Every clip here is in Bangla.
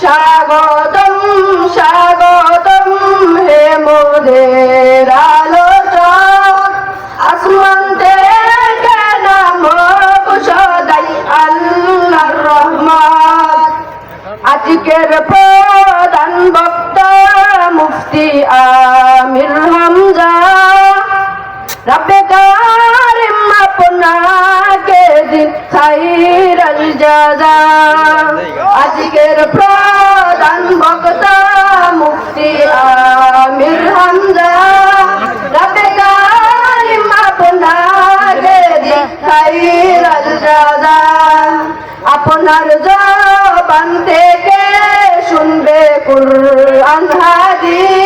স্বাগতম স্বাগতম হে মোদের আলোচক। আসমান থেকে নামক সদাই আল্লাহর রহমত। আজকের প্রধান বক্তা মুফতি আমির হামজা। জাজা। আজকের প্রধান বক্তা মুফতি আমির হামজা। রব্বে কারিম আপনাকে দিন খাইরাল জাজা আপনার জবান থেকে শুনবে কুরআন হাদিস।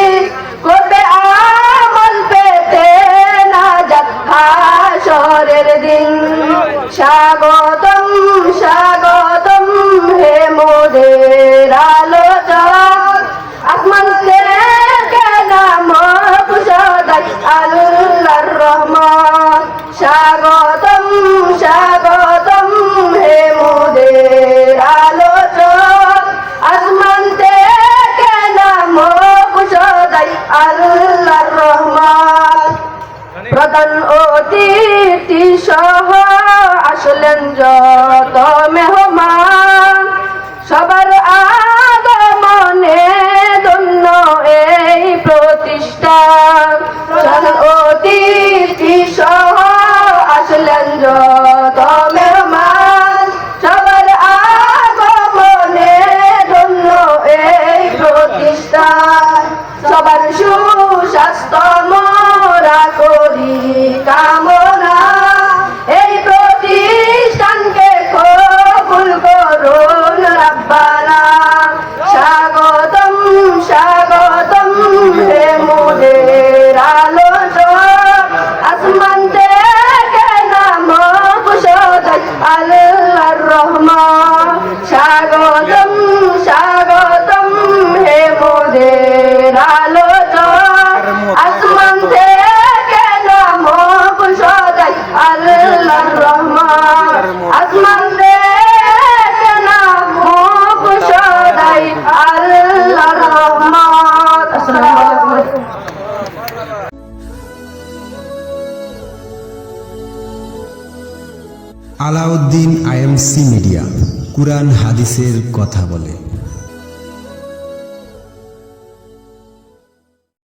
রহমত স্বাগতম স্বাগতম হে মোদের আলোচক। আসমান থেকে নামক সদাই আল্লাহর রহমত প্রধান অতিথি সহ আসলেন যত মেহমান। সবার আগমনে সবার সুস্বাস্থ্য মরা করি কামনা আলাউদ্দিন আইএমসি মিডিয়া কুরআন হাদিসের কথা বলে।